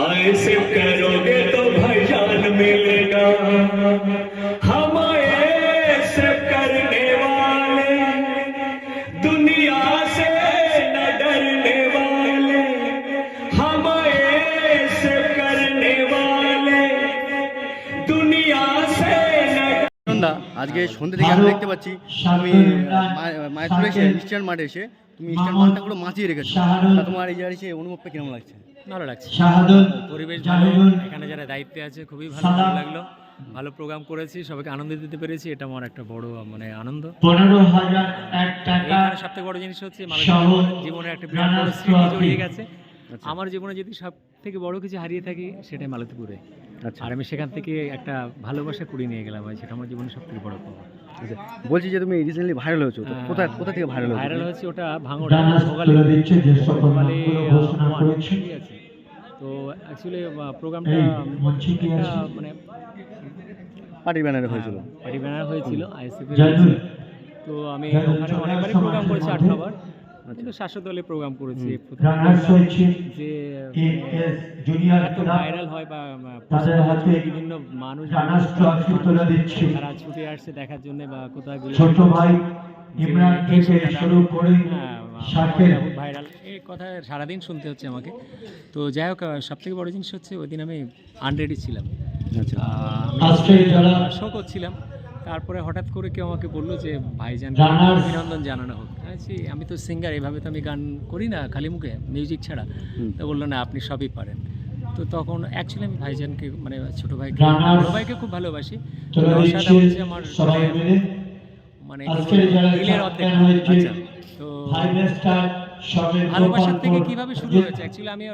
ऐसे करोगे तो भाईजान मिलेगा हम ऐसे करने वाले दुनिया से न डरने वाले हम ऐसे करने वाले दुनिया से न সন্ধ্যা আজকে সন্ধ্যে থেকে আমি দেখতে পাচ্ছি তুমি মা- মায়াপুরে এসে ইস্টার্ন মাঠে এসে তুমি ইস্টার্ন মাঠটা পুরো মাছিয়ে রেখেছো তা তোমার এই জায়গায় এসে অনুভবটা কিরকম লাগছে ভালো লাগছে। পরিবেশ ভালো এখানে যারা দায়িত্বে আছে খুবই ভালো ভালো লাগল। ভালো প্রোগ্রাম করেছি সবাইকে আনন্দ দিতে পেরেছি এটা আমার একটা বড় মানে আনন্দ। পনেরো হাজার টাকা সব থেকে বড় জিনিস হচ্ছে মানুষের জীবনে- একটা বিরাট বড় স্মৃতি জড়িয়ে গেছে। আচ্ছা। আমার জীবনে যদি সব থেকে বড় কিছু হারিয়ে থাকি সেটাই মালতীপুরে। আচ্ছা। আর আমি সেখান থেকে একটা ভালোবাসা কুড়িয়ে নিয়ে গেলাম আর সেটা আমার জীবনে সব থেকে বড় পাওয়া। আচ্ছা বলছি যে তুমি রিসেন্টলি ভাইরাল হয়েছো কোথায় কোথা থেকে ভাইরাল ভাইরাল হয়েছে ওটা ভাঙড়া ভোগালী দিচ্ছে যে সকল ভোগালী, ঘোষণা করেছে। ঠিক আছে। তো অ্যাকচুয়ালি প্রোগ্রামটা? মানে পার্টি ব্যানারে হয়েছিল। পার্টি ব্যানার হয়েছিল আইএসএফ তো আমি ওখানে অনেকবারই প্রোগ্রাম করেছি আট মধ্যে নবার। কিন্তু শাসক দলে প্রোগ্রাম করেছি যে এত ভাইরাল হয় বা বিভিন্ন মানুষ তারা ছুটে আসছে দেখার জন্য বা কোথায় ছোট ভাই ইমরান থেকে শুরু করে হ্যাঁ, শাকের ভাইরাল এই কথা সারাদিন শুনতে হচ্ছে আমাকে। তো যাই হোক সব থেকে বড় জিনিস হচ্ছে ওই দিন আমি আনরেডি ছিলাম। আচ্ছা। শো করছিলাম তারপরে হঠাৎ করে কেউ আমাকে বলল যে ভাইজান অভিনন্দন জানানো হোক। আমি বলছি, আমি তো সিঙ্গার এভাবে তো আমি গান করি না খালি মুখে মিউজিক ছাড়া। তো বলল না আপনি সবই পারেন। তো তখন অ্যাকচুয়ালি আমি ভাইজানকে মানে ছোটো ভাইকে বড় ভাইকে খুব ভালোবাসি। আমার সবাই মানে- অর্ধেক। আচ্ছা তো ভালোবাসার থেকে কীভাবে শুরু হয়েছে? অ্যাকচুয়ালি আমি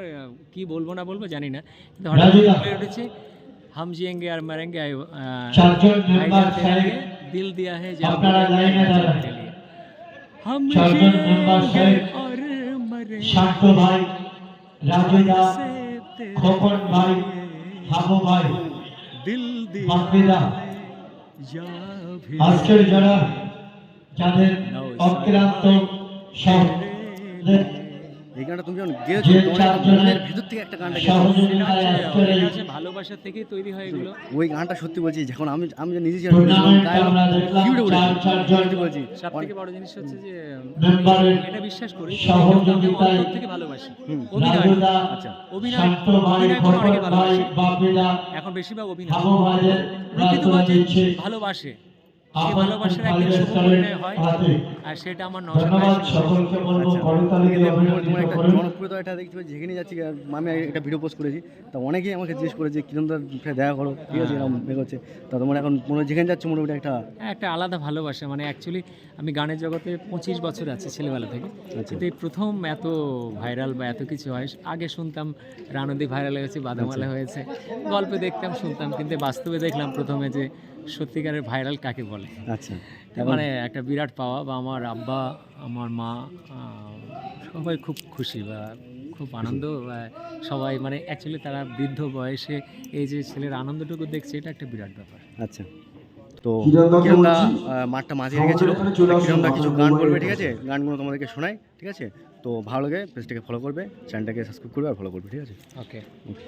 কি বলব না বলব জানি না। কিন্তু হঠাৎ হয়ে উঠেছে হাম জিয়েঙ্গে আর মারেঙ্গে দিল দিয়া হে হাম আর মারেঙ্গে। ভাই রাজু দা খোকন ভাই হাবু ভাই দিল দিয়া আজকের যারা যাদের অক্লান্ত সব এই গানটা তুমি যখন গেয়েছো তোমার ভিতর থেকে একটা গানটা হচ্ছে ভালোবাসা থেকেই তৈরি হয় এগুলো। ওই গানটা সত্যি বলছি যখন আমি আমি যে নিজে দেখলাম সত্যি বলছি। সব থেকে বড় জিনিস হচ্ছে যে এটা বিশ্বাস করি অন্তর থেকে ভালোবাসি। হুম। অভিনয়। আচ্ছা। অভিনয় অভিনয় করে অনেকে ভালোবাসে। এখন বেশিরভাগ অভিনয়। দিচ্ছে। ভালোবাসে। সেই ভালোবাসার পরিণয় হয় আর সেটা আমার জনপ্রিয়তা এটা যেখানে যাচ্ছি আমি একটা ভিডিও পোস্ট করেছি। তা অনেকেই আমাকে জিজ্ঞেস করে যে কিরণদার দেখা করো ঠিক আছে এরকম এ তা তোমার এখন মনে যেখানে যাচ্ছে মোটামুটি একটা? হ্যাঁ, একটা আলাদা ভালোবাসা। মানে অ্যাকচুয়ালি আমি গানের জগতে পঁচিশ বছর আছে ছেলেবেলা থেকে। আচ্ছা। কিন্তু এই প্রথম এত ভাইরাল বা এত কিছু হয় আগে শুনতাম রানদী ভাইরাল হয়েছে বাদামালা আচ্ছা। হয়েছে। গল্পে দেখতাম শুনতাম কিন্তু বাস্তবে দেখলাম প্রথমে যে সত্যিকারের ভাইরাল কাকে বলে। আচ্ছা। মানে একটা বিরাট পাওয়া বা আমার আব্বা আমার মা সবাই খুব খুশি বা খুব আনন্দ সবাই মানে অ্যাকচুয়ালি তারা বৃদ্ধ বয়সে এই যে ছেলের আনন্দটুকু দেখছে এটা একটা বিরাট ব্যাপার। আচ্ছা। তো কিরণদা মাঠটা মাঝে এখানে কিরণদা কিছু গান করবে ঠিক আছে? আছে। গানগুলো তোমাদেরকে শোনাই ঠিক আছে? তো ভালো লাগে পেজটাকে ফলো করবে চ্যানেলটাকে সাবস্ক্রাইব করবে আর ফলো করবে ঠিক আছে? ওকে ওকে